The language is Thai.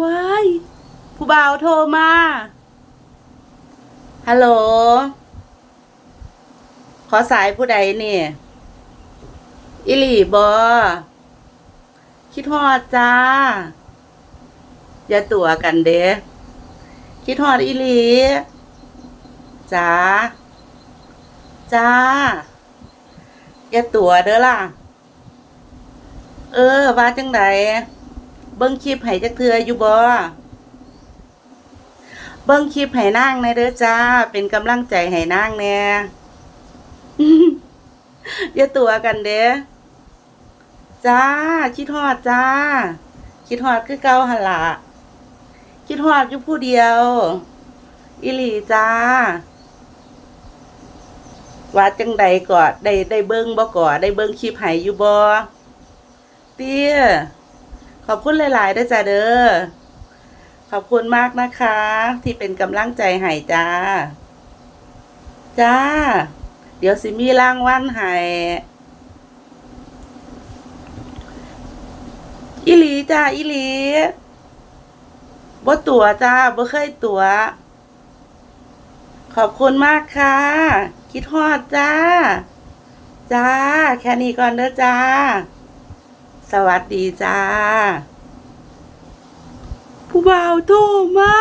ว้ายผู้บ่าวโทรมา ฮัลโหล ขอสายผู้ใดเนี่ยอิลีบอ คิดฮอดจ้า อย่าตัวกันเด้คิดฮอดอิลีจ้า จ้า อย่าตัวเด้อล่ะ เออว่าจังได บิ่งคลิปให้จักเทืออยู่บ่เบิ่งคลิปให้นางในเด้อจ้า เป็นกำลังใจให้นางแน่อย่าตัวกันเด้จ้าคิดฮอดจ้าคิดฮอดคือเก่าหั่นละคิดฮอดอยู่ผู้เดียวอีหลีจ้าว่าจังใดก่อได้ได้เบิ่งบ่ก่อได้เบิ่งคลิปให้อยู่บ่เตี้ย อบคุณหลายๆด้อจ้าเด้อ ขอบคุณมากนะคะ ที่เป็นกำลังใจให้จ้า จ้า เดี๋ยวสิมีรางวัลให้อีลีจ้าอีลีบ่ตัวจ้าบ่เคยตัว ขอบคุณมากค่ะ คิดฮอดจ้า จ้า แค่นี้ก่อนเด้อจ้า สวัสดีจ้า ผู้บ่าวโทรมา